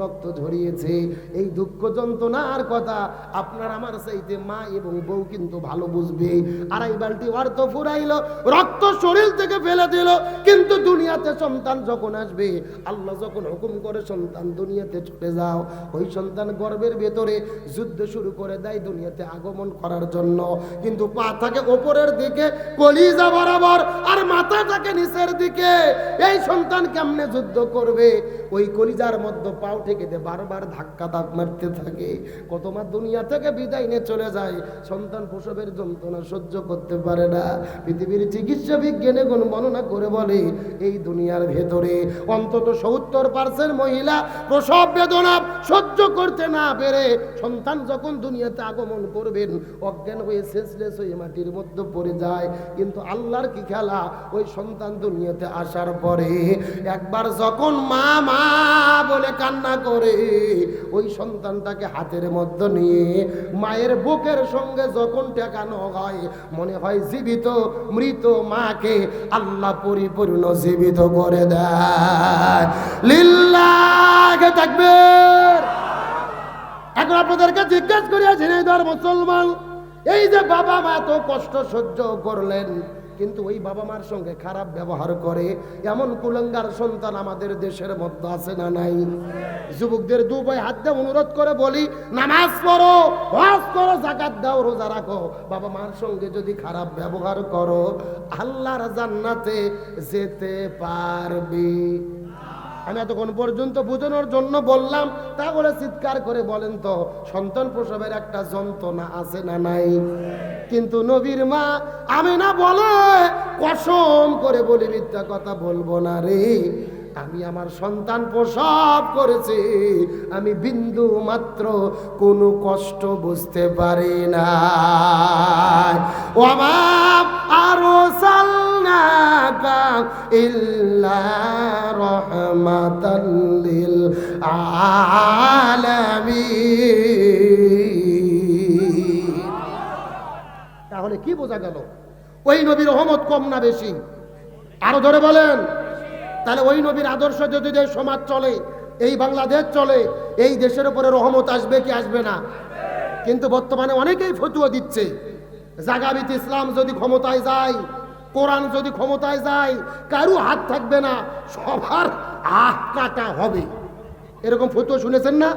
রক্ত ঝরিয়েছে। এই দুঃখ যন্ত্রণার কথা আপনার আমার চাইতে মা এবং বউ কিন্তু ভালো বুঝবে। আড়াই বালতি অর্থ ফুরাইলো, রক্ত শরীর থেকে ফেলে দিল। কিন্তু দুনিয়াতে সন্তান যখন আসবে, আল্লাহ যখন হুকুম করে, সন্তান দুনিয়াতে চলে যাও। ওই সন্তান গর্বের ভেতরে যুদ্ধ শুরু করে দেয় দুনিয়াতে আগমন করার জন্য। কিন্তু পা থাকে ওপরের দিকে, কলিজা বরাবর, আর মাথা থাকে নিচের দিকে। এই সন্তান কেমনে যুদ্ধ করবে? ওই কলিজার মধ্যে পাও দে বারবার ধাক্কা ধাক মারতে থাকে, কত মা দুনিয়া থেকে বিদায় নিয়ে চলে যায়, সন্তান প্রসবের যন্ত্রণা সহ্য করতে পারে না। পৃথিবীর চিকিৎসা বিজ্ঞানে কোন বর্ণনা করে বলে, এই দুনিয়ার ভেতরে অন্তত সত্তর পার্সেন্ট মহিলা প্রসব বেদনা সহ্য করতে না পেরে সন্তান যখন দুনিয়াতে আগমন করবেন, অজ্ঞান হয়ে শেষলেস হয়ে মাটির মধ্যে পড়ে যায়। কিন্তু আল্লাহর কি খেলা? ওই সন্তান দুনিয়াতে আসার পরে একবার যখন মা মা বলে কান্না করে ওই সন্তানটাকে হাতের মধ্যে নিয়ে মায়ের বুকের সঙ্গে যখন টেকানো হয়, মনে হয় জীবিত মৃত মাকে আল্লাহ পরিপূর্ণ জীবিত করে দেয়। লিল্লাহ থাকবে এখন আপনাদেরকে জিজ্ঞেস করিয়া ঝিনাইদার মুসলমান, এই যে বাবা মা তো কষ্ট সহ্য করলেন কিন্তু ওই বাবা মার সঙ্গে খারাপ ব্যবহার করে। এমন কুলঙ্গার সন্তান আমাদের দেশের মধ্যে আছে না নাই? যুবকদের দু ভাই হাত দিয়ে অনুরোধ করে বলি, নামাজ পড়ো হজ করো জাকাত দাও, রোজা রাখো। বাবা মার সঙ্গে যদি খারাপ ব্যবহার করো, আল্লাহর জান্নাতে যেতে পারবি। আমি এতক্ষণ পর্যন্ত বোঝানোর জন্য বললাম, তাহলে চিৎকার করে বলেন তো, সন্তান প্রসবের একটা যন্ত্রণা আছে না নাই? কিন্তু নবীর মা, আমি না বলে কসম করে বলি, মিথ্যা কথা বলব না রে। আমি আমার সন্তান প্রসব করেছি, আমি বিন্দু মাত্র কোনো কষ্ট বুঝতে পারি না ও আমার আরও সালনাকা লিল আলামিন তাহলে কি বোঝা গেল? ওই নবীর রহমত কম না বেশি? আরও ধরে বলেন। তাহলে ওই নবীর আদর্শ যদি সমাজ চলে, এই বাংলাদেশ চলে, এই দেশের উপরে রহমত আসবে কি আসবে না? কিন্তু বর্তমানে অনেকেই ফতুয়া দিচ্ছে। জাগাবিত ইসলাম যদি ক্ষমতায় যায় কোরআন যদি ক্ষমতায় যায়, কারু হাত থাকবে না, সবার হাত কাটা হবে। এরকম ফতুয়া শুনেছেন না?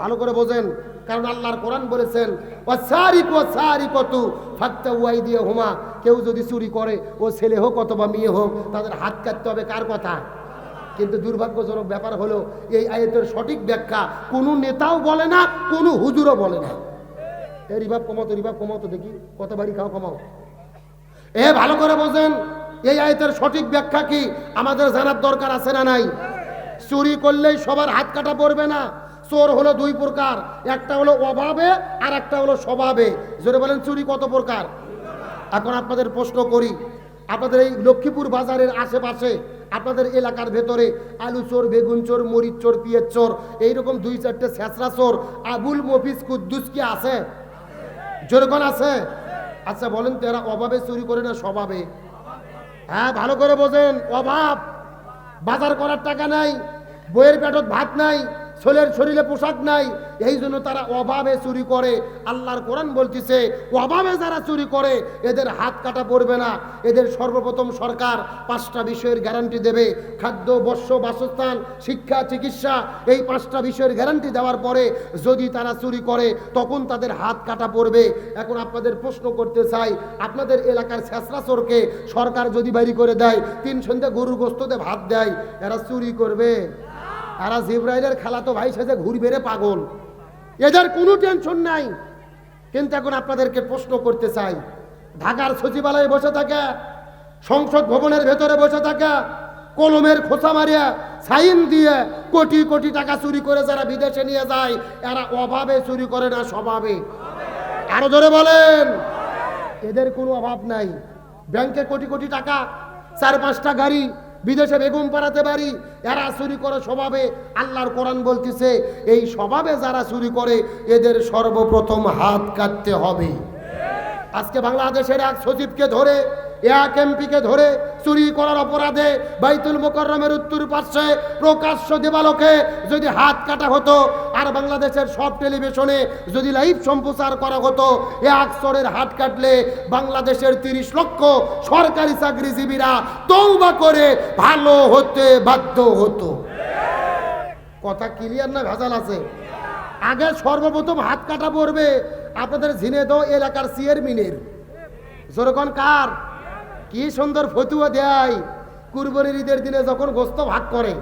ভালো করে বোঝেন, কারণ আল্লাহর কোরআন বলেছেন হুমা কেউ যদি চুরি করে, ও ছেলে হোক অথবা মেয়ে হোক, তাদের হাত কাটতে হবে কার কথা? কিন্তু দুর্ভাগ্যজনক ব্যাপার হলো, এই আয়তের সঠিক ব্যাখ্যা কোনো নেতাও বলে না, কোনো হুজুরও বলে না। রিভাব কমাও তো, রিভাব কমাও তো দেখি, কত বাড়ি খাও, কমাও। এ ভালো করে বোঝেন, এই আয়তের সঠিক ব্যাখ্যা কি? আমাদের জানার দরকার আছে না নাই? চুরি করলেই সবার হাত কাটা পড়বে না। চোর হলো দুই প্রকার, একটা হলো অভাবে আর একটা হলো স্বভাবে। জোরে বলেন, চুরি কত প্রকার? এখন আপনাদের প্রশ্ন করি, আপনাদের এই লক্ষ্মীপুর বাজারের আশেপাশে, আপনাদের এলাকার ভেতরে আলু চোর, বেগুন চোর, মরিচ চোর পিয়ের চোর, এইরকম দুই চারটে ছেঁচড়া চোর, আবুল মফিজ কুদ্দুস কি আছে? জোরগণ আছে? আচ্ছা বলেন তো এরা অভাবে চুরি করে না স্বভাবে? হ্যাঁ ভালো করে বোঝেন, অভাব। বাজার করার টাকা নাই, বইয়ের পেটত ভাত নাই ছেলের শরীরে পোশাক নাই, এই জন্য তারা অভাবে চুরি করে। আল্লাহর কোরআন বলতেছে, অভাবে যারা চুরি করে, এদের হাত কাটা পড়বে না। এদের সর্বপ্রথম সরকার পাঁচটা বিষয়ের গ্যারান্টি দেবে। খাদ্য বস্ত্র বাসস্থান, শিক্ষা, চিকিৎসা, এই পাঁচটা বিষয়ের গ্যারান্টি দেওয়ার পরে যদি তারা চুরি করে, তখন তাদের হাত কাটা পড়বে। এখন আপনাদের প্রশ্ন করতে চাই, আপনাদের এলাকার ছেঁচড়া চোরকে সরকার যদি বাড়ি করে দেয়, তিন সন্ধ্যে গরুর গোস্ততে ভাত দেয়, এরা চুরি করবে? তারা জিব্রাইলের খেলা তো ভাই সেজে ঘুরবে রে পাগল। এদের কোনো টেনশন নাই। কিন্তু এখন আপনাদেরকে প্রশ্ন করতে চাই। ঢাকার সচিবালয়ে বসে থাকে, সংসদ ভবনের ভেতরে বসে থাকে, কলমের খোসা মারিয়া সাইন দিয়ে কোটি কোটি টাকা চুরি করে যারা বিদেশে নিয়ে যায়, এরা অভাবে চুরি করে না স্বভাবে। আরও ধরে বলেন। এদের কোনো অভাব নাই। ব্যাংকে কোটি কোটি টাকা, চার পাঁচটা গাড়ি বিদেশে বেগুন পাড়াতে পারি, এরা চুরি করে স্বভাবে। আল্লাহর কোরআন বলতেছে, এই স্বভাবে যারা চুরি করে, এদের সর্বপ্রথম হাত কাটতে হবে। আজকে বাংলাদেশের এক সচিবকে ধরে এক এমপিকে ধরে চুরি করার অপরাধে বাইতুল মোকররমের উত্তর পার্শ্বে প্রকাশ্য দেবালোকে যদি হাত কাটা হতো, আর বাংলাদেশের সব টেলিভিশনে যদি লাইভ সম্প্রচার করা হতো এক চোরের হাত কাটলে বাংলাদেশের তিরিশ লক্ষ সরকারি চাকরিজীবীরা তৌবা করে ভালো হতে বাধ্য হতো। কথা ক্লিয়ার না ভেজাল আছে? আগে সর্বপ্রথম হাত কাটা পড়বে আপনাদের ঝিনেদহ এলাকার চেয়ারম্যানের যেরকম কার? কি সুন্দর ফতুয়া দেয়। কুরবানির ঈদের দিনে যখন গোস্ত ভাগ করে,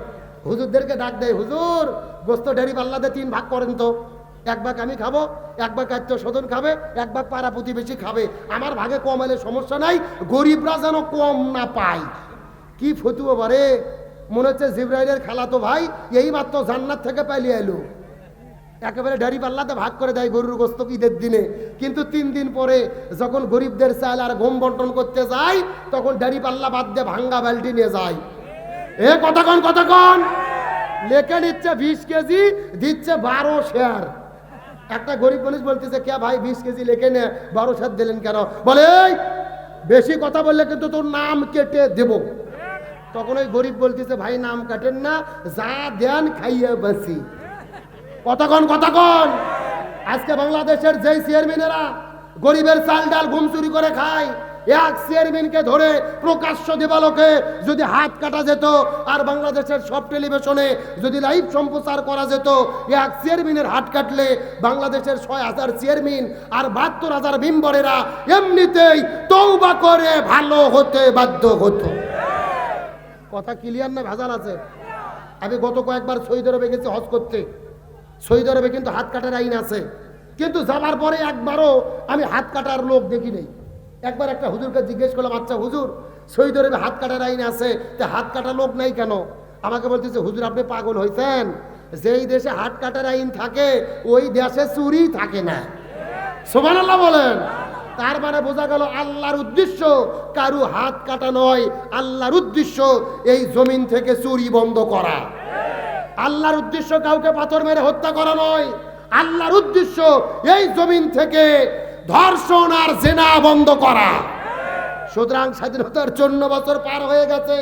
হুজুরদেরকে ডাক দেয়, হুজুর, গোস্ত ডেরি পাল্লাতে তিন ভাগ করেন তো। এক ভাগ আমি খাব, এক ভাগ আত্মীয় স্বজন খাবে, এক ভাগ পাড়া প্রতিবেশী খাবে। আমার ভাগে কম এলে সমস্যা নাই, গরিবরা যেন কম না পায়। কি ফতুয়া বারে? মনে হচ্ছে জিব্রাইলের খালাতো ভাই এই মাত্র জান্নাত থেকে পালিয়ে এলো। একেবারে ডাড়ি পাল্লাতে ভাগ করে দেয় গরুর গোস্ত ঈদের দিনে। কিন্তু তিন দিন পরে যখন গরিবদের চাল আর গম বন্টন করতে যায় তখন ডাড়ি পাল্লা বাদ দিয়ে ভাঙ্গা বালতি নিয়ে যায়। এ কতক্ষণ কতক্ষণ লেখে নিচ্ছে বিশ কেজি দিচ্ছে বারো শেয়ার। একটা গরিব মানুষ বলতেছে কে ভাই বিশ কেজি লেখে নে বারো শেয়ার দিলেন কেন? বলে "এই, বেশি কথা বললে কিন্তু তোর নাম কেটে দেব। তখন ওই গরিব বলতেছে ভাই নাম কাটেন না যা দেন খাইয়ে বাসি কতক্ষণ কতক্ষণ? আজকে বাংলাদেশের যেই চেয়ারম্যানেরা গরিবের চাল ডাল ঘুম চুরি করে খায়, এক চেয়ারম্যানকে ধরে প্রকাশ্য দেবালোকে যদি হাত কাটা যেত আর বাংলাদেশের সব টেলিভিশনে যদি লাইভ সম্প্রচার করা যেত, এক চেয়ারম্যানের হাত কাটলে বাংলাদেশের ছয় হাজার চেয়ারম্যান আর বাহাত্তর হাজার মেম্বরেরা এমনিতেই তৌবা করে ভালো হতে বাধ্য হতো। কথা ক্লিয়ার না ভেজাল আছে? আমি গত কয়েকবার সৌদি আরবে গেছি হজ করতে। সৌদি আরবে কিন্তু হাত কাটার আইন আছে। কিন্তু যাবার পরে একবারও আমি হাত কাটার লোক দেখি নেই। একবার একটা হুজুরকে জিজ্ঞেস করলাম আচ্ছা হুজুর সৌদি আরবে হাত কাটার আইন আছে, তা হাত কাটার লোক নাই কেন? আমাকে বলতেছে, হুজুর, আপনি পাগল হয়েছেন যেই দেশে হাত কাটার আইন থাকে, ওই দেশে চুরি থাকে না। সোমান আল্লাহ বলেন। তার মানে বোঝা গেল, আল্লাহর উদ্দেশ্য কারু হাত কাটা নয়। আল্লাহর উদ্দেশ্য এই জমিন থেকে চুরি বন্ধ করা। আল্লাহর উদ্দেশ্য কাউকে পাথর মেরে হত্যা করা নয়। আল্লাহর উদ্দেশ্য এই জমিন থেকে ধর্ষণ আর জেনা বন্ধ করা। সুতরাং স্বাধীনতার চন্ন বছর পার হয়ে গেছে।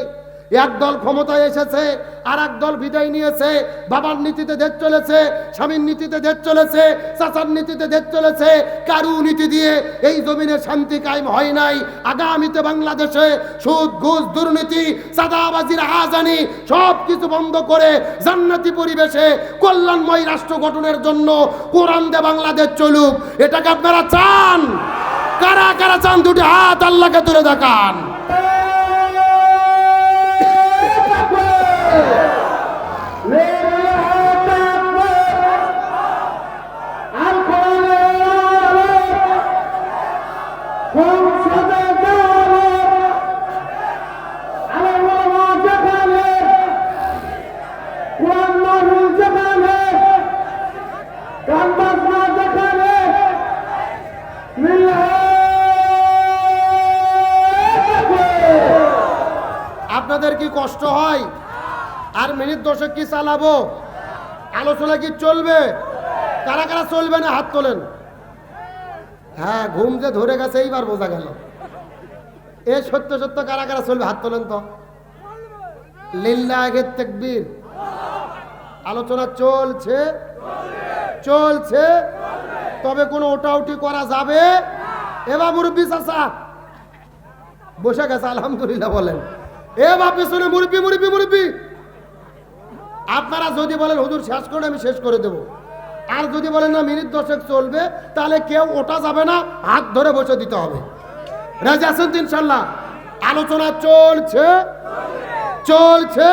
এক দল ক্ষমতায় এসেছে আর এক দল বিদায় নিয়েছে, বাবার নীতিতে দেশ চলেছে, স্বামীর নীতিতে দেশ চলেছে, চাচার নীতিতে দেশ চলেছে, কারু নীতি দিয়ে এই জমিনে শান্তি কায়েম হয় নাই। আগামীতে বাংলাদেশে সুদ, ঘুষ, দুর্নীতি সাদাবাজির হাজানি সব কিছু বন্ধ করে জান্নাতি পরিবেশে কল্যাণময় রাষ্ট্র গঠনের জন্য কোরআন দে বাংলাদেশ চলুক। এটাকে আপনারা চান? কারা কারা চান? দুটি হাত আল্লাহকে তুলে দেখান। আপনাদের কি কষ্ট হয়? আর মিনিট দশক কি চালাবো? আলোচনা কি চলবে? কারা কারা চলবে না হাত তোলেন? হ্যাঁ ঘুম যে ধরে গেছে, এইবার বোঝা গেল। এ সত্য সত্য কারা কারা চলবে? হাত তোলেন তো। লিল্লা আগের তেকবীর। আলোচনা চলছে? চলছে। তবে কোনো ওটাউটি করা যাবে? এবার মুরব্বী চাষা বসে গেছে, আলহামদুলিল্লাহ বলেন। এ বা পেছনে মুরব্বী মুরব্বী মুরব্বী। আপনারা যদি বলেন, হুজুর, শেষ করে আমি শেষ করে দেব। আর যদি বলেন, না, মিনিট দশেক চলবে, তাহলে কেউ ওটা যাবে না, হাত ধরে বসে দিতে হবে। ইনশাল্লাহ? আলোচনা চলছে। চলছে।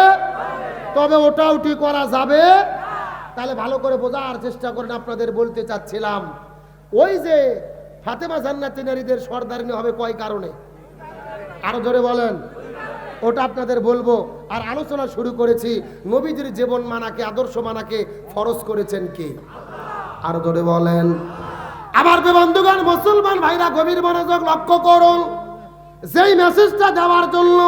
তবে ওটা উঠি করা যাবে। তাহলে ভালো করে বোঝার চেষ্টা করেন, আপনাদের বলতে চাচ্ছিলাম। ওই যে ফাতেমা জান্নাতি নারীদের সর্দারিনী হবে কয় কারণে? আরও ধরে বলেন। ওটা আপনাদের বলব। আর আলোচনা শুরু করেছি, নবীজির জীবন মানাকে, আদর্শ মানাকে ফরজ করেছেন কে? আরও ধরে বলেন। আমার বন্ধুগণ, মুসলমান ভাইরা, গভীর মনোযোগ লক্ষ্য করুন। যেই মেসেজটা দেওয়ার জন্য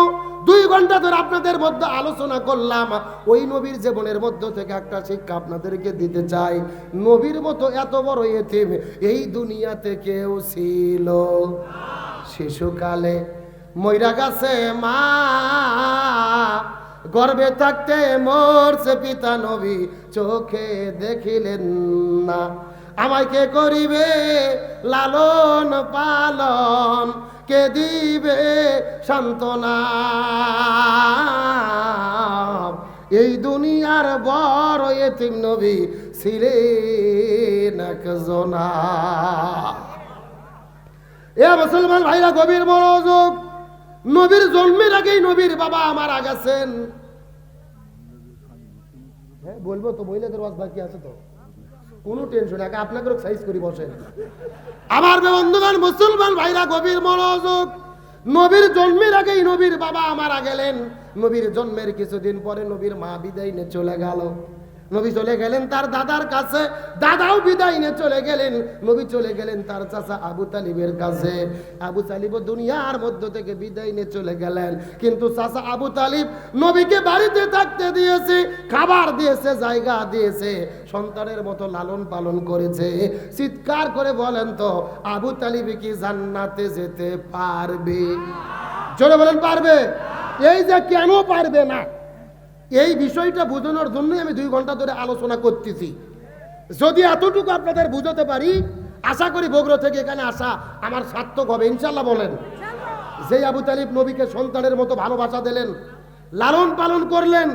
দুই ঘণ্টা ধরে আপনাদের মধ্যে আলোচনা করলাম, ওই নবীর জীবনের মধ্য থেকে একটা শিক্ষা আপনাদেরকে দিতে চাই। নবীর মতো এত বড় এতিম এই দুনিয়াতে কেউ ছিল। শিশুকালে ময়রা গেছে মা। গর্বে থাকতে মরছে পিতা নবী, চোখে দেখিলেন না। আমায় কে করিবে লালন পালন? কে দিবে সান্ত্বনা? এই দুনিয়ার বড় এতিম নবী ছিলেন একজনা। এ মুসলমান ভাইরা, গভীর মনোযোগ নবীর জন্মের আগেই নবীর বাবা আমার আগাছেন হ্যাঁ বলব তো, মহিলাদের ওয়াজ বাকি আছে তো। কোনো টেনশন আগে আপনাকে সাইজ করি বসেন। আমার বন্ধুগণ, মুসলমান ভাইরা, গভীর মনোযোগ। নবীর জন্মের আগেই নবীর বাবা মারা গেলেন। নবীর জন্মের কিছুদিন পরে নবীর মা বিদায় নিয়ে চলে গেল। নবী চলে গেলেন তার দাদার কাছে। দাদাও বিদায় নিয়ে চলে গেলেন। নবী চলে গেলেন তার চাচা আবু তালিবের কাছে। আবু তালিব দুনিয়ার মধ্য থেকে বিদায় নিয়ে চলে গেলেন। কিন্তু চাচা আবু তালিব নবীকে বাড়িতে থাকতে দিয়েছে, খাবার দিয়েছে, জায়গা দিয়েছে, সন্তানের মতো লালন পালন করেছে। চিৎকার করে বলেন তো, আবু তালিব কি জান্নাতে যেতে পারবে? জোরে বলেন, পারবে? এই যে কেন পারবে না? এই বিষয়টা বোঝানোর জন্যই আমি দুই ঘণ্টা ধরে আলোচনা করতেছি। যদি এতটুকু আপনাদের বুঝাতে পারি, আশা করি বগুড়া থেকে এখানে আসা আমার সার্থক হবে ইনশাল্লাহ বলেন। যে আবু তালিব নবীকে সন্তানের মতো ভালোবাসা দিলেন, লালন পালন করলেন,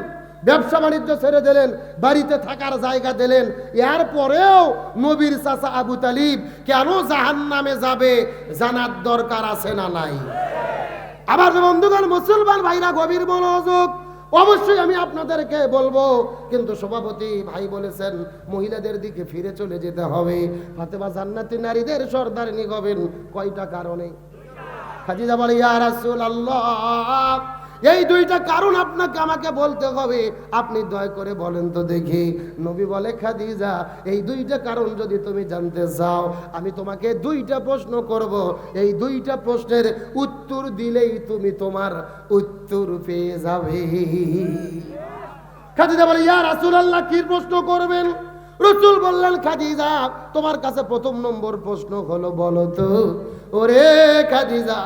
ব্যবসা বাণিজ্য ছেড়ে দিলেন, বাড়িতে থাকার জায়গা দিলেন, এর পরেও নবীর চাচা আবু তালিব কেন জাহান নামে যাবে জানার দরকার আছে না নাই? আবার বন্ধুগণ, মুসলমান ভাইরা গভীর মনোযোগ অবশ্যই আমি আপনাদেরকে বলব, কিন্তু সভাপতি ভাই বলেছেন, মহিলাদের দিকে ফিরে চলে যেতে হবে। ফাতেমা জান্নাতি নারীদের সর্দার নিগবেন কয়টা কারণে? খাদিজা বলে, ইয়া রাসূলুল্লাহ। এই দুইটা কারণ আপনাকে আমাকে বলতে হবে। আপনি দয়া করে বলেন তো দেখি। নবী বলে, খাদিজা, এই দুইটা কারণ যদি তুমি জানতে চাও, আমি তোমাকে দুইটা প্রশ্ন করব। এই দুইটা প্রশ্নের উত্তর দিলেই তুমি তোমার উত্তর পেয়ে যাবে। খাদিজা বলে, ইয়া রাসূলুল্লাহ, কি প্রশ্ন করবেন? রসুল বললেন, খাদিজা, তোমার কাছে প্রথম নম্বর প্রশ্ন হলো বলো তো, ওরে খাদিজা,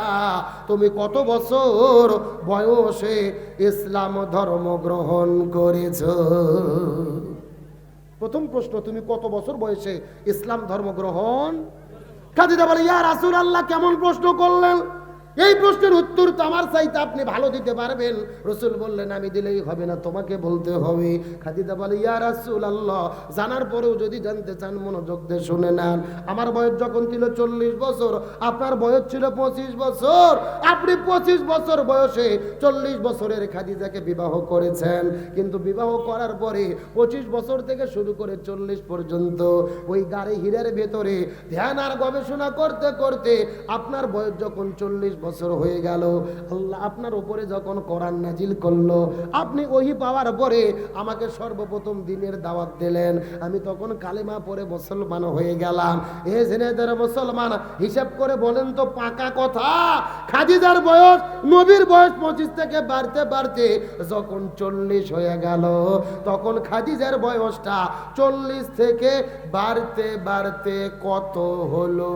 তুমি কত বছর বয়সে ইসলাম ধর্ম গ্রহণ করেছ? প্রথম প্রশ্ন, তুমি কত বছর বয়সে ইসলাম ধর্ম গ্রহণ? খাদিজা বলে, ইয়া রাসূল আল্লাহ কেমন প্রশ্ন করলেন? এই প্রশ্নের উত্তর তো আমার চাইতে আপনি ভালো দিতে পারবেন। রসুল বললেন, আমি দিলেই হবে না, তোমাকে বলতে হবে। খাদিজা বলে, ইয়া রাসূল আল্লাহ জানার পরেও যদি জানতে চান, মনোযোগ দিয়ে শুনে নেন। আমার বয়স যখন ছিল চল্লিশ বছর, আপনার বয়স ছিল পঁচিশ বছর। আপনি পঁচিশ বছর বয়সে চল্লিশ বছরের খাদিজাকে বিবাহ করেছেন। কিন্তু বিবাহ করার পরে পঁচিশ বছর থেকে শুরু করে চল্লিশ পর্যন্ত ওই গাড়ি হীরের ভেতরে ধ্যান আর গবেষণা করতে করতে আপনার বয়স যখন চল্লিশ বছর হয়ে গেল, আল্লাহ আপনার উপরে যখন কোরআন নাজিল করল, আপনি ওহি পাওয়ার পরে আমাকে সর্বপ্রথম দিনের দাওয়াত দিলেন। আমি তখন কালেমা পরে মুসলমান হয়ে গেলাম। এ জেনেদের মুসলমান, হিসাব করে বলেন তো পাকা কথা। খাদিজার বয়স, নবীর বয়স পঁচিশ থেকে বাড়তে বাড়তে যখন চল্লিশ হয়ে গেল, তখন খাদিজার বয়সটা চল্লিশ থেকে বাড়তে বাড়তে কত হলো?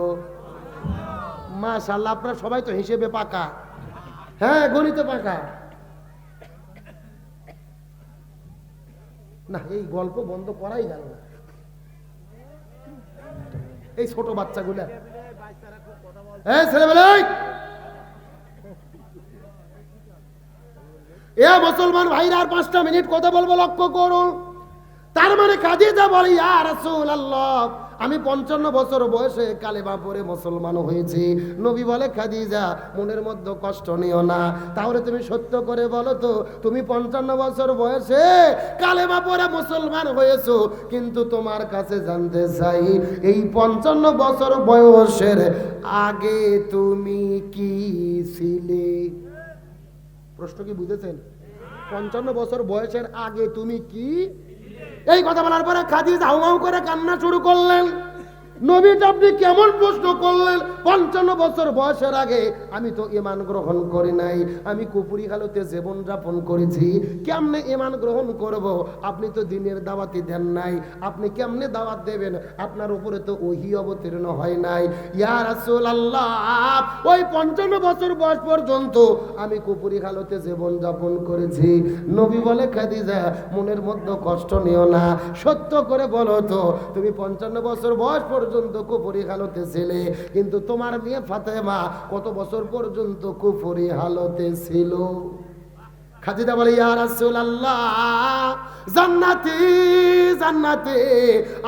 মাশাল্লাহ আপনারা সবাই তো হিসেবে পাকা। হ্যাঁ গণিতে পাকা। না, এই গল্প বন্ধ করাই গেল না। এই ছোট বাচ্চাগুলা। হ্যাঁ ছেলেবেলা এ মুসলমান ভাইরা, আর পাঁচটা মিনিট কথা বলব, লক্ষ্য করুন। তার মানে কাজে খাদিজা বলে আমি পঞ্চান্ন বছর বয়সে কালেমা পরে মুসলমান হয়েছি। নবী বলে, খাদিজা, মনের মধ্যে কষ্ট নিও না। তাহলে তুমি সত্য করে বলো তো, তুমি পঞ্চান্ন বছর বয়সে কালেমা পরে মুসলমান হয়েছো, কিন্তু তোমার কাছে জানতে চাই, এই পঞ্চান্ন বছর বয়সের আগে তুমি কি ছিলে? প্রশ্ন কি বুঝেছেন? পঞ্চান্ন বছর বয়সের আগে তুমি কি এই কথা বলার পরে খাদিজ হাউ করে কান্না শুরু করলেন। নবীটা আপনি কেমন প্রশ্ন করলেন? পঞ্চান্ন বছর বয়সের আগে আমি তো ইমান গ্রহণ করি নাই। আমি কুপুরি হালতে জীবন যাপন করেছি। কেমনে ইমান গ্রহণ করব? আপনি তো দিনের দাওয়াতি দেন নাই। আপনি কেমনে দাওয়াত দেবেন? আপনার উপরে তো ওহি অবতীর্ণ হয় নাই। ইয়া রাসূলুল্লাহ, ওই পঞ্চান্ন বছর বয়স পর্যন্ত আমি কুপুরি হালতে জীবন যাপন করেছি। নবী বলে, খাদিজা, মনের মধ্যে কষ্ট নিও না। সত্য করে বলো তো, তুমি পঞ্চান্ন বছর বয়স পর্যন্ত কুপুরি হালতে ছিলে কিন্তু তোমার মেয়ে ফাতেমা কত বছর পর্যন্ত কুপুরি হালতে ছিল খাদিজা বলে, ইয়া রাসূলুল্লাহ, জান্নাতি জান্নাতি,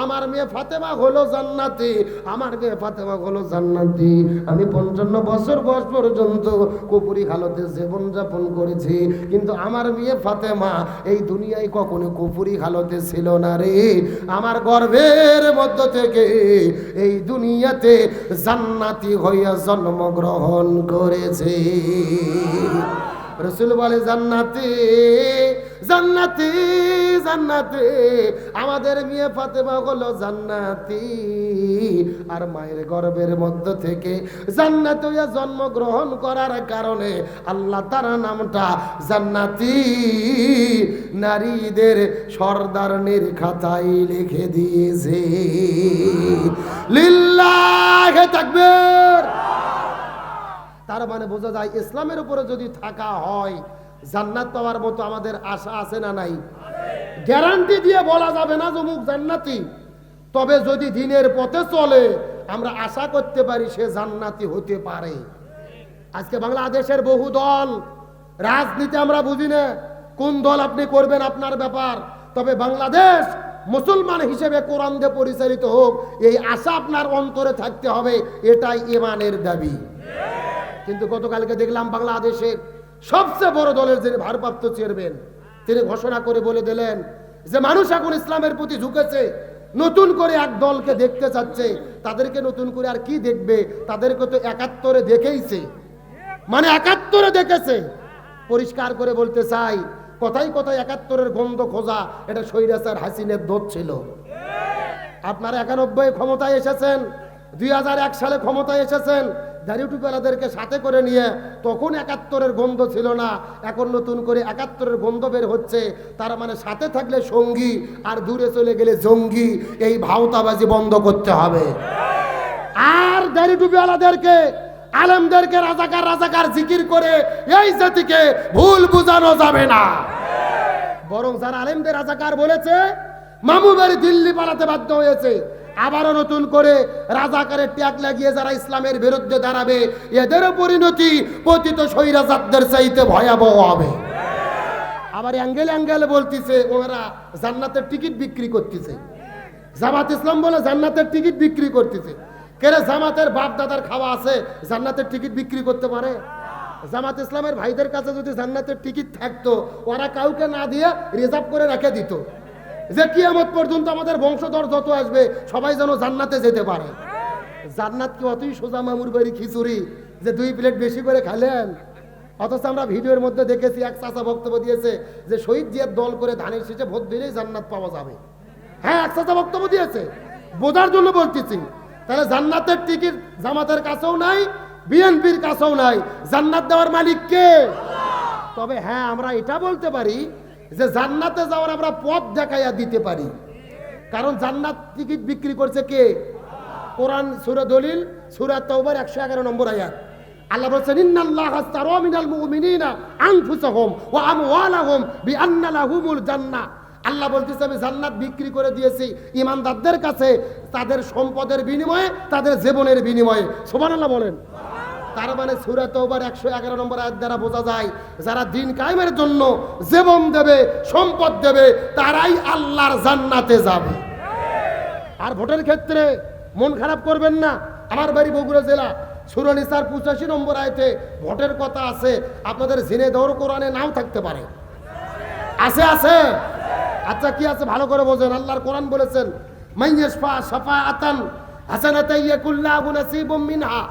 আমার মেয়ে ফাতেমা হলো জান্নাতি, আমার মেয়ে ফাতেমা হলো জান্নাতি। আমি পঞ্চান্ন বছর বয়স পর্যন্ত কুপুরি হালতে জীবন যাপন করেছি, কিন্তু আমার মেয়ে ফাতেমা এই দুনিয়ায় কখনো কুপুরি হালতে ছিল না রে। আমার গর্ভের মধ্য থেকে এই দুনিয়াতে জান্নাতি হইয়া জন্মগ্রহণ করেছে। রসুল বলে, জান্নাতি জান্নাতি জান্নাতি। আমাদের মেয়ে ফাতেমা হলো জান্নাতি। আর মায়ের গর্ভের মধ্য থেকে জান্নাত জন্মগ্রহণ করার কারণে আল্লাহ তার নামটা জান্নাতি। নারীদের সর্দারনির খাতায় লিখে দিয়েছে। লিল্লাহ তাকবীর। তার মানে বোঝা যায় ইসলামের উপরে যদি থাকা হয় জান্নাত পাওয়ার মতো আমাদের আশা আছে না নাই? গ্যারান্টি দিয়ে বলা যাবে না জমুক জান্নাতি। তবে যদি দিনের পথে চলে আমরা আশা করতে পারি সে জান্নাতি হতে পারে। আজকে বাংলাদেশের বহু দল রাজনীতি আমরা বুঝি না কোন দল আপনি করবেন আপনার ব্যাপার। তবে বাংলাদেশ মুসলমান হিসেবে কোরআন দিয়ে পরিচালিত হোক এই আশা আপনার অন্তরে থাকতে হবে এটাই ইমানের দাবি। কিন্তু গতকালকে দেখলাম বাংলাদেশের সবচেয়ে বড় দলের যিনি ভারপ্রাপ্ত চেয়ারম্যান, তিনি ঘোষণা করে বলে দিলেন যে মানুষ এখন ইসলামের প্রতি ঝুঁকেছে, নতুন করে এক দলকে দেখতে চাচ্ছে, তাদেরকে নতুন করে আর কি দেখবে? তাদেরকে তো একাত্তরে দেখেইছে। মানে একাত্তরে দেখেছে। পরিষ্কার করে বলতে চাই কথাই কথাই একাত্তরের গন্ধ খোঁজা, এটা সৈরাচার হাসিনের দোষ ছিল। আপনারা একানব্বই ক্ষমতায় এসেছেন, দুই হাজার এক সালে ক্ষমতায় এসেছেন দাড়িটুপালাদেরকে সাথে করে নিয়ে তখন একাত্তরের গন্ধ ছিল না। এখন নতুন করে একাত্তরের গন্ধ বের হচ্ছে। তার মানে সাথে থাকলে সঙ্গী, আর দূরে চলে গেলে জঙ্গি। এই ভাওতাবাজি বন্ধ করতে হবে। আর দাড়িটুপিওয়ালাদেরকে আলেমদেরকে রাজাকার রাজাকার জিকির করে এই জাতিকে ভুল বুঝানো যাবে না। বরং যারা আলেমদের রাজাকার বলেছে মামু বাড়ি দিল্লি পালাতে বাধ্য হয়েছে। আবারও নতুন করে রাজাকারের ট্যাগ লাগিয়ে যারা ইসলামের বিরুদ্ধে দাঁড়াবে এদেরও পরিণতি পতিত স্বৈরাজাতদের চাইতে ভয়াবহ হবে। আবার অ্যাঙ্গেল অ্যাঙ্গেল বলতেছে ওনারা জান্নাতের টিকিট বিক্রি করতেছে। জামাত ইসলাম বলে জান্নাতের টিকিট বিক্রি করতেছে। কেরে জামাতের বাপ দাদার খাওয়া আছে, জান্নাতের টিকিট বিক্রি করতে পারে? জামাত ইসলামের ভাইদের কাছে যদি জান্নাতের টিকিট থাকতো, ওরা কাউকে না দিয়ে রিজার্ভ করে রেখে দিত। যে কিয়ামত পর্যন্ত আমাদের বংশধর যত আসবে, সবাই যেন জান্নাতে যেতে পারে। জান্নাত কি অতই সোজা মামুর বাড়ি খিচুড়ি যে দুই প্লেট বেশি করে খালেন? অথচ আমরা ভিডিওর মধ্যে দেখেছি, এক চাচা বক্তব্য দিয়েছে যে শহীদ জিয়ার দল করে ধানের শীষে ভোট দিলেই জান্নাত পাওয়া যাবে। হ্যাঁ এক চাচা বক্তব্য দিয়েছে। বোঝার জন্য বলতেছি, তাহলে জান্নাতের টিকিট জামাতের কাছেও নাই, বিএনপির কাছেও নাই। জান্নাত দেওয়ার মালিক কে? তবে হ্যাঁ আমরা এটা বলতে পারি যে জান্নাতে যাওয়ার আমরা পথ দেখাইয়া দিতে পারি। কারণ জান্নাত টিকিট বিক্রি করছে কে? কোরআন, সুরা দলিল, সুরা তওবার, একশো এগারো নম্বর আয়াত। আল্লাহ বলছেন, ইন্নাল্লাহ আল্লাহ বলতেছে, আমি জান্নাত বিক্রি করে দিয়েছি ইমানদারদের কাছে, তাদের সম্পদের বিনিময়ে, তাদের জীবনের বিনিময়ে। সুবহানাল্লাহ বলেন। তার মানে সুরা তওবার একশো এগারো নম্বর আয়াত দ্বারা বোঝা যায়, যারা দিন কায়েমের জন্য জীবন দেবে, সম্পদ দেবে, তারাই আল্লাহর জান্নাতে যাবে। আর ভোটের ক্ষেত্রে মন খারাপ করবেন না। আমার বাড়ি বগুড়া জেলা সুরনিসার পঁচাশি নম্বর আয়তে ভোটের কথা আছে। আপনাদের জিনে দৌড় কোরআনে নাও থাকতে পারে। আছে আছে? আচ্ছা কি আছে? ভালো করে বোঝেন। আল্লাহর কোরআন বলেছেন মাইয়াসফা সাফা আতান হাসানাতাইয়াকুল্লাহু নাসিবুম মিনহা।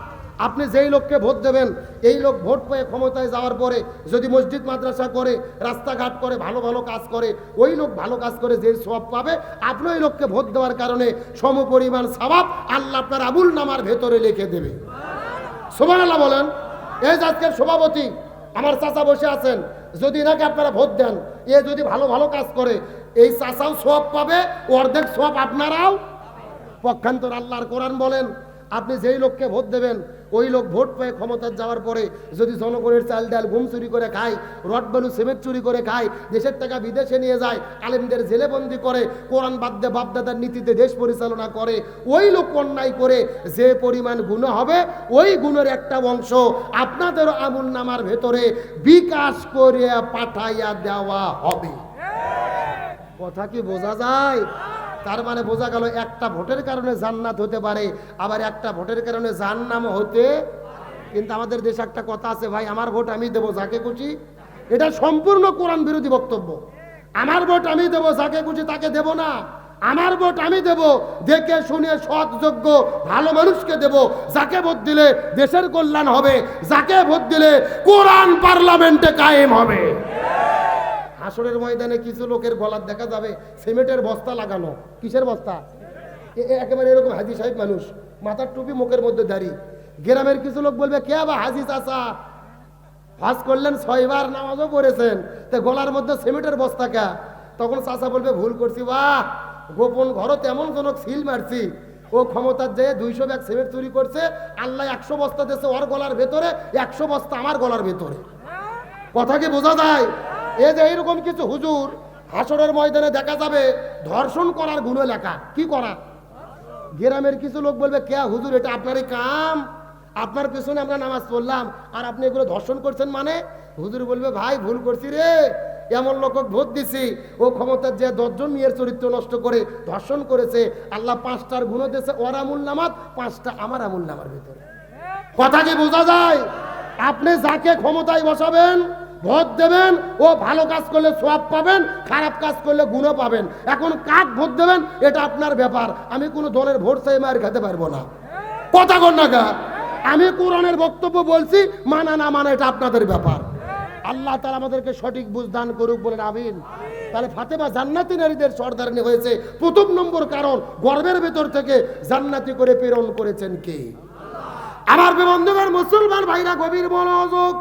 আপনি যেই লোককে ভোট দেবেন, এই লোক ভোট পেয়ে ক্ষমতায় যাওয়ার পরে যদি মসজিদ, মাদ্রাসা করে, রাস্তাঘাট করে, ভালো ভালো কাজ করে, ওই লোক ভালো কাজ করে যে সব পাবে, আপনি ওই লোককে ভোট দেওয়ার কারণে সমপরিমাণ স্বভাব আল্লাহ আপনার আবুল নামার ভেতরে লিখে দেবে। সোমান আল্লাহ বলেন, এই আজকের সভাপতি, আমার চাচা বসে আছেন, যদি এনাকে আপনারা ভোট দেন, এ যদি ভালো ভালো কাজ করে, এই চাচাও সব পাবে, অর্ধেক সব আপনারাও পক্ষান্তর আল্লাহর কোরআন বলেন, আপনি যেই লোককে ভোট দেবেন ওই লোক ভোট পেয়ে ক্ষমতায় যাওয়ার পরে যদি জনগণের চাল ডাল ঘুম চুরি করে খায় রড বালু সিমেন্ট চুরি করে খায় দেশের টাকা বিদেশে নিয়ে যায় আলেমদের জেলেবন্দি করে কোরআন বাদ্যে বাপদাদার নীতিতে দেশ পরিচালনা করে ওই লোক অন্যায় করে যে পরিমাণ গুণ হবে ওই গুণের একটা অংশ আপনাদের আমুল নামার ভেতরে বিকাশ করে পাঠাইয়া দেওয়া হবে। কথা কি বোঝা যায়? তার মানে বোঝা গেল একটা ভোটের কারণে জান্নাত হতে পারে, আবার একটা ভোটের কারণে জাহান্নাম হতে কিন্তু আমাদের দেশে একটা কথা আছে, ভাই, আমার ভোট আমি দেবো যাকে খুশি। এটা সম্পূর্ণ কোরআন বিরোধী বক্তব্য। আমার ভোট আমি দেবো যাকে খুশি তাকে দেব না। আমার ভোট আমি দেব দেখে শুনে সৎ যোগ্য ভালো মানুষকে দেব। যাকে ভোট দিলে দেশের কল্যাণ হবে, যাকে ভোট দিলে কোরআন পার্লামেন্টে কায়েম হবে। হাসরের ময়দানে কিছু লোকের গলার দেখা যাবে, সিমেন্টের বস্তা লাগানো। কিসের বস্তা? একেবারে এরকম হাজি সাহেব মানুষ, মাথার টুপি মুখের মধ্যে দাঁড়ি গ্রামের কিছু লোক বলবে, কে বা হাজি চাচা? হজ করলেন, ছয়বার নামাজও পড়েছেন। তা গলার মধ্যে সিমেন্টের বস্তা কে? তখন চাচা বলবে, ভুল করছি, বাহ! গোপন ঘরও তেমন জনক সিল মারছি। ও ক্ষমতার যে দুইশো ব্যাগ সিমেন্ট চুরি করছে, আল্লাহ একশো বস্তা দিয়েছে ওর গলার ভেতরে, একশো বস্তা আমার গলার ভেতরে। কথা কি বোঝা যায়? এ যে এইরকম কিছু হুজুর, হাসরের ময়দানে দেখা যাবে ধর্ষণ করার গুণ লেখা। কি করা? গ্রামের কিছু লোক বলবে, কে হুজুর, এটা আপনারই কাম। আপনার পেছনে আমরা নামাজ পড়লাম। আর আপনি এগুলো ধর্ষণ করছেন মানে? হুজুর বলবে, ভাই, ভুল করছি রে। এমন লোক ভোট দিছি। ও ক্ষমতার যে দশজন মেয়ের চরিত্র নষ্ট করে ধর্ষণ করেছে, আল্লাহ পাঁচটার গুণ দিয়েছে। ওর আমুল নামাত পাঁচটা আমার আমুল নামার ভিতরে। কথা কি বোঝা যায়? আপনি যাকে ক্ষমতায় বসাবেন ভোট দেবেন, ও ভালো কাজ করলে সব পাবেন, খারাপ কাজ করলে গুণও পাবেন। এখন কাক ভোট দেবেন, এটা আপনার ব্যাপার। আমি কোনো দলের ভোট চাই, মার খেতে পারব না। কথা কর না আমি কোরআনের বক্তব্য বলছি, মানা না মানা, এটা আপনাদের ব্যাপার। আল্লাহ তালা আমাদেরকে সঠিক বুঝ দান করুক বলেন, আমিন। তাহলে ফাতেমা জান্নাতি নারীদের সর্দারনি হয়েছে। প্রথম নম্বর কারণ, গর্বের ভেতর থেকে জান্নাতি করে প্রেরণ করেছেন কে? আমার বন্ধুগণ, মুসলমান ভাইরা, গভীর মনোযোগ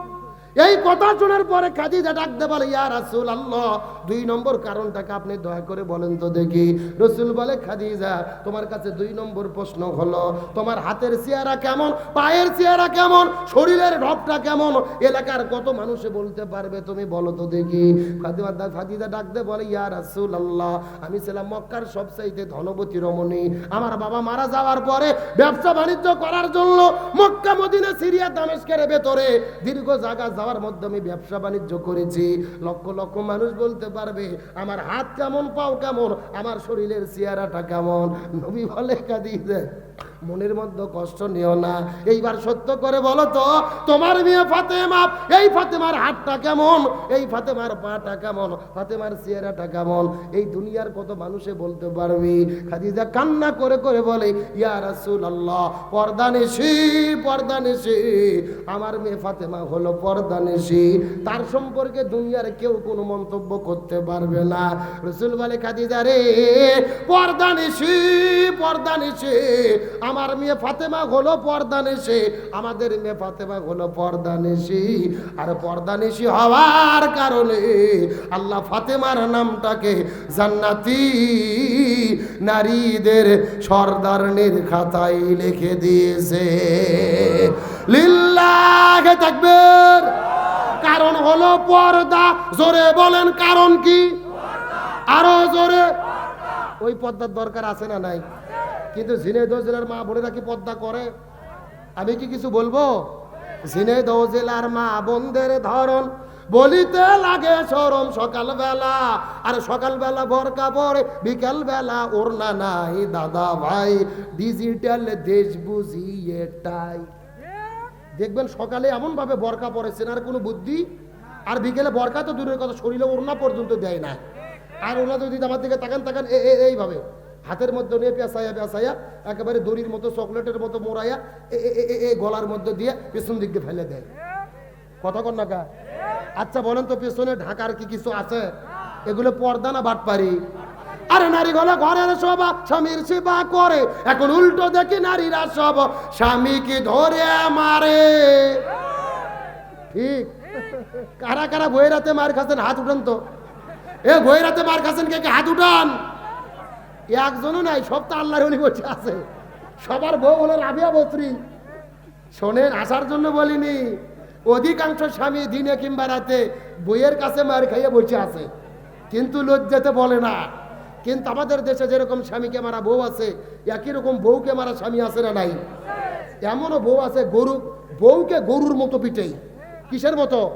এই কথা শোনার পরে খাদিজা ডাকতে বলে ইয়া রাসূল আল্লাহ দুই নম্বর কারণটাকে আপনি দয়া করে বলেন তো দেখি। রসুল বলে, খাদিজা, তোমার কাছে দুই নম্বর প্রশ্ন হলো, তোমার হাতের চেহারা কেমন? পায়ের চেহারা কেমন? শরীরের ঢপটা কেমন? এলাকার কত মানুষে বলতে পারবে তুমি বলো তো দেখি? ফাতিমা ডাকতে বলে, ইয়া রাসূল আল্লাহ আমি ছিলাম মক্কার সবচাইতে ধনবতী রমণী। আমার বাবা মারা যাওয়ার পরে ব্যবসা বাণিজ্য করার জন্য মক্কা, মদিনা, সিরিয়া, দামেস্কের ভেতরে দীর্ঘ জায়গা যাওয়ার মধ্যে আমি ব্যবসা বাণিজ্য করেছি। লক্ষ লক্ষ মানুষ বলতে পারবে? আমার হাত কেমন পাও কেমন? আমার শরীরের চেহারাটা কেমন? নবী বলে কাঁদিয়ে মনের মধ্যে কষ্ট নিও না। এইবার সত্য করে বলো তো, তোমার মেয়ে ফাতেমা, এই ফাতেমার হাতটা কেমন? এই ফাতেমার পাটা কেমন? ফাতেমার চেহারাটা কেমন? এই দুনিয়ার কত মানুষে বলতে পারবি? খাদিজা কান্না করে করে বলে, ইয়া রাসূলুল্লাহ পর্দানেশি পর্দানেশি আমার মেয়ে ফাতেমা হলো পর্দানেশি তার সম্পর্কে দুনিয়ার কেউ কোনো মন্তব্য করতে পারবে না। রসুল বলে, খাদিজা রে পর্দানেশি পর্দানেশি আমার মেয়ে ফাতেমা হলো পর্দা পর্দানেশি আমাদের মেয়ে ফাতেমা হলো পর্দানেশি আর পর্দা পর্দানেশি হওয়ার কারণে আল্লাহ ফাতেমার নামটাকে জান্নাতি নারীদের সর্দারনের খাতায় লিখে দিয়েছে। লিল্লাহে থাকবেন কারণ হলো পর্দা। জোরে বলেন, কারণ কি? আরও জোরে। ওই পর্দার দরকার আছে না নাই? কিন্তু ঝিনাইদহ জেলার মা বোনেরা কি পর্দা করে? আমি কি কিছু বলব? ঝিনাইদহ জেলার মা বোনদের ধরন বলিতে লাগে সরম সকালবেলা। আর সকালবেলা ভরকা পরে, বিকালবেলা ওড়না নাই, দাদা ভাই ডিজিটাল দেশ বুঝি এটাই দেখবেন সকালে এমন ভাবে বরকা পরে চেনার কোনো বুদ্ধি? আর বিকেলে বরকা তো দূরের কথা, শরীরে ওড়না পর্যন্ত দেয় না। আর ওনা যদি আমার দিকে তাকান তাকান এইভাবে। হাতের মধ্যে নিয়ে পেঁচাইয়া পেঁচাইয়া, একেবারে দড়ির মতো, চকলেটের মতো মোড়াইয়া এ- গলার মধ্যে দিয়ে পেছন দিকে ফেলে দেয়। কথা কন না আচ্ছা বলেন তো পেছনে ঢাকার কি কিছু আছে? এগুলো পর্দা না বাটপারি? আরে নারী গলা ঘরের সব স্বামীর সেবা করে। এখন উল্টো দেখি নারীরা সব স্বামীকে ধরে মারে? ঠিক। কারা কারা বইরাতে মার খাচ্ছেন? হাত উঠান তো। এ বইরাতে মার খাচ্ছেন কে? হাত উঠান। একজনও নাই, সব তো আল্লাহর উনি বসে আছে। সবার বউ হলো রাবিয়া বত্রী। শোনেন, আসার জন্য বলিনি, অধিকাংশ স্বামী দিনে কিংবা রাতে বইয়ের কাছে মার খাইয়ে বসে আছে। কিন্তু লজ্জাতে বলে না। কিন্তু আমাদের দেশে যেরকম স্বামীকে মারা বউ আছে, একই রকম বউকে মারা স্বামী আছে না নাই? এমনও বউ আছে গরু, বউকে গরুর মতো পিটেই। কিসের মতো?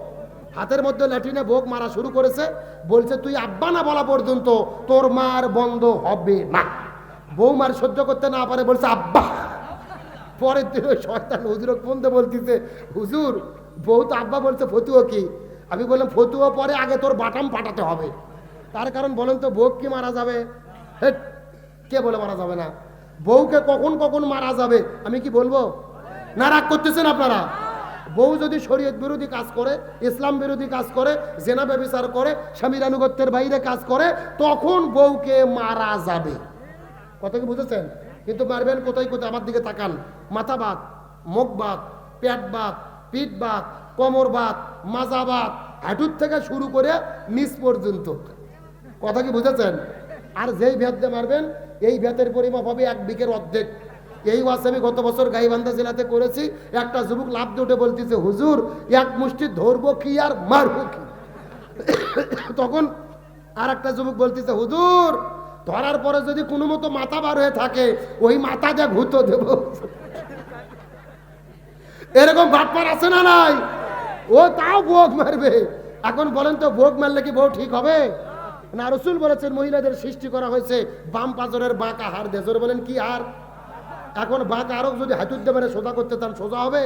হাতের মধ্যে ল্যাটিনে বোক মারা শুরু করেছে বলছে তুই আব্বা না বলা পর্যন্ত তোর মার বন্ধ হবে না। বউ মার সহ্য করতে না পারে বলছে আব্বা। পরের দিন ওই শয়তান হুজুরক ফোনতে বলতেছে হুজুর বউ তো আব্বা বলছে ফতুয়া কি? আমি বললাম ফতুয়া পরে আগে তোর বাটাম পাঠাতে হবে। তার কারণ বলেন তো বউ কি মারা যাবে? হেট, কে বলে মারা যাবে না? বউকে কখন কখন মারা যাবে আমি কি বলব? না রাগ করতেছেন আপনারা? বউ যদি শরীয়ত বিরোধী কাজ করে, ইসলাম বিরোধী কাজ করে, জেনা ব্যবচার করে, স্বামীর আনুগত্যের বাইরে কাজ করে, তখন বউকে মারা যাবে। কথা কি বুঝেছেন? কিন্তু মারবেন কোথায় কোথায়? আমার দিকে তাকান। মাথা বাত মুখ বাত পেট বাত পিঠ বাত কোমর বাত মাজা বাত হাঁটুর থেকে শুরু করে নিচ পর্যন্ত। কথা কি বুঝেছেন? আর যেই ভেদ দিয়ে মারবেন, এই ভেতের পরিমাপ হবে এক বিকের অর্ধেক। এই ওয়াজ আমি গত বছর গাইবান্ধা জেলাতে করেছি। একটা যুবক লাভ দিয়ে বলতেছে, হুজুর, এক মুষ্টি ধরবো কি আর মারবো কি? তখন আর একটা যুবক বলতেছে, হুজুর, ধরার পরে যদি কোনো মতো মাথা বার হয়ে থাকে, ওই মাথা দিয়ে ভূত দেব। এরকম বাটপার আছে না নাই? ও তাও বোক মারবে। এখন বলেন তো বোক মারলে কি বউ ঠিক হবে? না, রসুল বলেছেন, মহিলাদের সৃষ্টি করা হয়েছে বাম পাজরের বাঁকা হার দেজর বলেন, কি হার এখন বাঁকা আরও যদি হাতুদ্দে মেরে সোজা করতে চান সোজা হবে,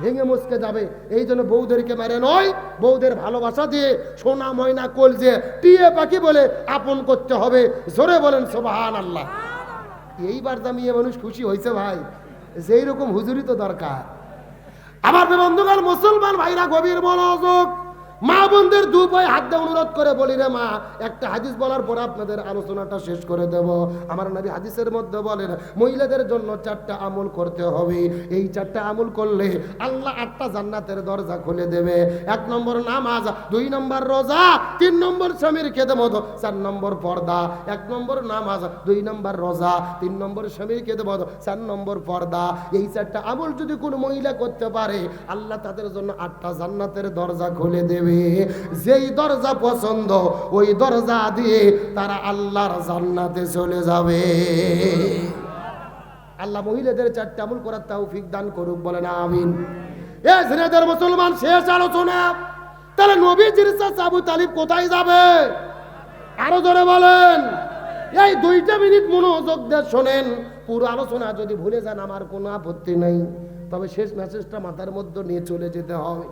ভেঙে মুসকে যাবে। এই জন্য বৌদেরকে মেরে নয়, বৌদের ভালোবাসা দিয়ে সোনা, ময়না কলজে টিয়ে পাখি বলে আপন করতে হবে। জোরে বলেন সোবাহান আল্লাহ এইবার দামিয়ে মানুষ খুশি হয়েছে ভাই, যেই রকম হুজুরি তো দরকার। আমার বন্ধুগণ, মুসলমান ভাইরা গভীর মনোযোগ মা বোনদের দু পায়ে হাত দিয়ে অনুরোধ করে বলি রে মা, একটা হাদিস বলার পর আপনাদের আলোচনাটা শেষ করে দেব। আমার নবী হাদিসের মধ্যে বলেন, মহিলাদের জন্য চারটা আমল করতে হবে। এই চারটা আমল করলে আল্লাহ আটটা জান্নাতের দরজা খুলে দেবে। এক নম্বর নামাজ, দুই নম্বর রোজা, তিন নম্বর স্বামীর খেদমত, চার নম্বর পর্দা। এক নম্বর নামাজ, দুই নম্বর রোজা, তিন নম্বর স্বামীর খেদমত, চার নম্বর পর্দা। এই চারটা আমল যদি কোনো মহিলা করতে পারে, আল্লাহ তাদের জন্য আটটা জান্নাতের দরজা খুলে দেবে। যেই দরজা পছন্দ, ওই দরজা দিয়ে তারা আল্লাহর জান্নাতে চলে যাবে। আল্লাহ মহিলাদের চারটে আমল করার তৌফিক দান করুক বলে না আমিন। এ মুসলমান, শেষ আলোচনা। তাহলে নবীজির আবু তালিব কোথায় যাবে? আরও ধরে বলেন। এই দুইটা মিনিট মনোযোগ দিয়ে শোনেন। পুরো আলোচনা যদি ভুলে যান, আমার কোনো আপত্তি নেই। তবে শেষ মেসেজটা মাথার মধ্যে নিয়ে চলে যেতে হবে।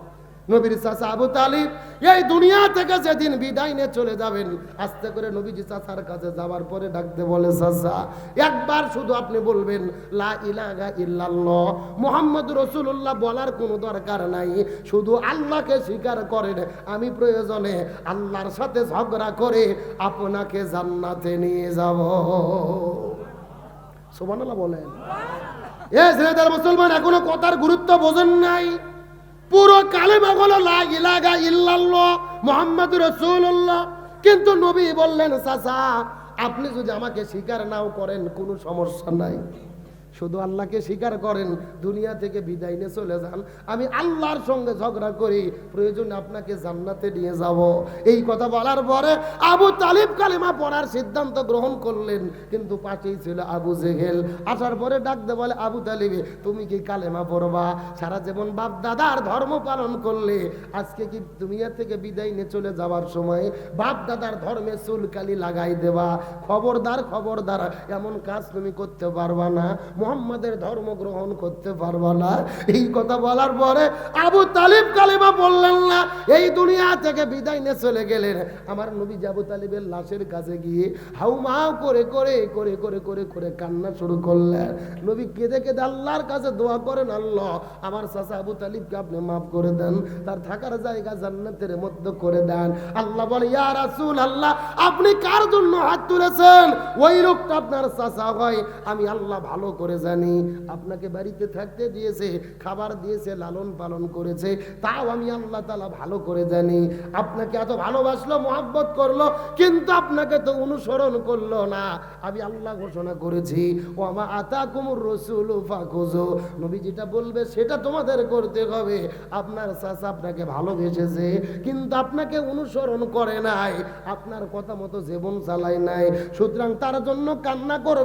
নবীর চাচা আবু তালিব, এই দুনিয়া থেকে যেদিন বিদায় নিয়ে চলে যাবেন, আস্তে করে নবীজি চাচার কাছে যাওয়ার পরে ডাকতে বলে, চাচা, একবার শুধু আপনি বলবেন, লা ইলাহা ইল্লাল্লাহ, মুহাম্মদ রাসূলুল্লাহ বলার কোনো দরকার নাই। শুধু আল্লাহকে স্বীকার করেন, আমি প্রয়োজনে আল্লাহর সাথে ঝগড়া করে আপনাকে জান্নাতে নিয়ে যাব। সুবহানাল্লাহ বলেন। এ ছেলেদের মুসলমান এখনও কথার গুরুত্ব বোঝেন নাই। পুরো কালেমা হলো লা ইলাহা ইল্লাল্লাহ মুহাম্মাদুর রাসূলুল্লাহ। কিন্তু নবী বললেন, চাচা, আপনি যদি আমাকে স্বীকার নাও করেন, কোনো সমস্যা নাই। শুধু আল্লাহকে স্বীকার করেন, দুনিয়া থেকে বিদায় নিয়ে চলে যান। আমি আল্লাহর সঙ্গে ঝগড়া করি, প্রয়োজন আপনাকে জান্নাতে নিয়ে যাব। এই কথা বলার পরে আবু তালিব কালিমা পড়ার সিদ্ধান্ত গ্রহণ করলেন, কিন্তু পাশেই ছিল আবু জেহেল। আসার পরে ডাকতে বলে, আবু তালিবে, তুমি কি কালেমা পড়বা? সারা জীবন বাপ দাদার ধর্ম পালন করলে, আজকে কি দুনিয়া থেকে বিদায় নিয়ে চলে যাওয়ার সময় বাপ দাদার ধর্মে চুলকালি লাগাই দেবা? খবরদার খবরদার, এমন কাজ তুমি করতে পারবা না। মুহাম্মাদের ধর্ম গ্রহণ করতে পারব না। এই কথা বলার পরে আবু তালিব কালিমা বললেন না, এই দুনিয়া থেকে বিদায় নিয়ে চলে গেলেন। আমার নবী আবু তালিবের লাশের কাছে গিয়ে হাউমাউ করে করে করে করে করে করে কান্না শুরু করলেন। নবী কেঁদে কেঁদে আল্লাহর কাছে দোয়া করেন, আল্লাহ, আমার চাচা আবু তালিবকে আপনি মাফ করে দেন, তার থাকার জায়গা জান্নাতের মধ্যে করে দেন। আল্লাহ বলে, ইয়া রাসূল আল্লাহ আপনি কার জন্য হাত তুলেছেন? ওই লোকটা আপনার চাচা হয়, আমি আল্লাহ ভালো করে জানি, আপনাকে বাড়িতে থাকতে দিয়েছে, খাবার দিয়েছে, লালন পালন করেছে, তাও আমি আল্লাহ তাআলা ভালো করে জানি। আপনাকে এত ভালোবাসলো, মোহাব্বত করল, কিন্তু আপনাকে তো অনুসরণ করল না। আমি আল্লাহ ঘোষণা করেছি ও আমা আতা কুমুর রসুল ফাখুজো নবী যেটা বলবে, সেটা তোমাদের করতে হবে। আপনার চাচা আপনাকে ভালোবেসেছে, কিন্তু আপনাকে অনুসরণ করে নাই। আপনার কথা মতো জীবন চালায় নাই। সুতরাং তার জন্য কান্না করবে